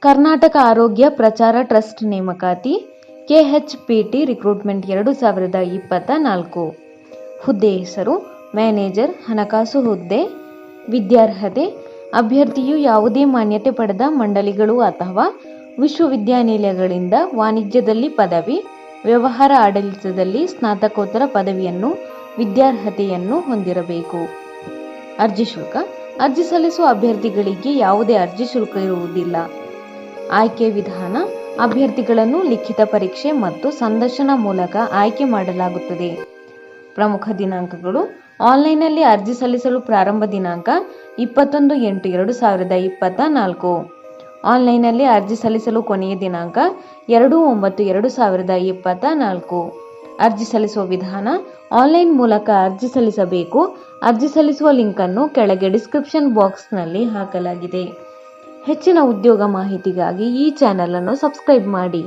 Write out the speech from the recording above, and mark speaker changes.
Speaker 1: ಕರ್ನಾಟಕ ಆರೋಗ್ಯ ಪ್ರಚಾರ ಟ್ರಸ್ಟ್ ನೇಮಕಾತಿ, ಕೆಎಚ್ಪಿಟಿ ರಿಕ್ರೂಟ್ಮೆಂಟ್ ಎರಡು ಸಾವಿರದ ಇಪ್ಪತ್ತ ನಾಲ್ಕು. ಹುದ್ದೆ ಹೆಸರು, ಮ್ಯಾನೇಜರ್ ಹಣಕಾಸು ಹುದ್ದೆ. ವಿದ್ಯಾರ್ಹತೆ, ಅಭ್ಯರ್ಥಿಯು ಯಾವುದೇ ಮಾನ್ಯತೆ ಪಡೆದ ಮಂಡಳಿಗಳು ಅಥವಾ ವಿಶ್ವವಿದ್ಯಾನಿಲಯಗಳಿಂದ ವಾಣಿಜ್ಯದಲ್ಲಿ ಪದವಿ, ವ್ಯವಹಾರ ಆಡಳಿತದಲ್ಲಿ ಸ್ನಾತಕೋತ್ತರ ಪದವಿಯನ್ನು, ವಿದ್ಯಾರ್ಹತೆಯನ್ನು ಹೊಂದಿರಬೇಕು. ಅರ್ಜಿ ಶುಲ್ಕ, ಅರ್ಜಿ ಸಲ್ಲಿಸುವ ಅಭ್ಯರ್ಥಿಗಳಿಗೆ ಯಾವುದೇ ಅರ್ಜಿ ಶುಲ್ಕ ಇರುವುದಿಲ್ಲ. ಆಯ್ಕೆ ವಿಧಾನ, ಅಭ್ಯರ್ಥಿಗಳನ್ನು ಲಿಖಿತ ಪರೀಕ್ಷೆ ಮತ್ತು ಸಂದರ್ಶನ ಮೂಲಕ ಆಯ್ಕೆ ಮಾಡಲಾಗುತ್ತದೆ. ಪ್ರಮುಖ ದಿನಾಂಕಗಳು, ಆನ್ಲೈನ್ನಲ್ಲಿ ಅರ್ಜಿ ಸಲ್ಲಿಸಲು ಪ್ರಾರಂಭ ದಿನಾಂಕ ಇಪ್ಪತ್ತೊಂದು ಎಂಟು ಎರಡು ಸಾವಿರದ ಇಪ್ಪತ್ತ ನಾಲ್ಕು ಆನ್ಲೈನ್ನಲ್ಲಿ ಅರ್ಜಿ ಸಲ್ಲಿಸಲು ಕೊನೆಯ ದಿನಾಂಕ ಎರಡು ಒಂಬತ್ತು ಎರಡು ಸಾವಿರದ ಇಪ್ಪತ್ತ ನಾಲ್ಕು ಅರ್ಜಿ ಸಲ್ಲಿಸುವ ವಿಧಾನ, ಆನ್ಲೈನ್ ಮೂಲಕ ಅರ್ಜಿ ಸಲ್ಲಿಸಬೇಕು. ಅರ್ಜಿ ಸಲ್ಲಿಸುವ ಲಿಂಕನ್ನು ಕೆಳಗೆ ಡಿಸ್ಕ್ರಿಪ್ಷನ್ ಬಾಕ್ಸ್ನಲ್ಲಿ ಹಾಕಲಾಗಿದೆ. ಹೆಚ್ಚಿನ ಉದ್ಯೋಗ ಮಾಹಿತಿಗಾಗಿ ಈ ಚಾನೆಲ್ ಅನ್ನು ಸಬ್ಸ್ಕ್ರೈಬ್ ಮಾಡಿ.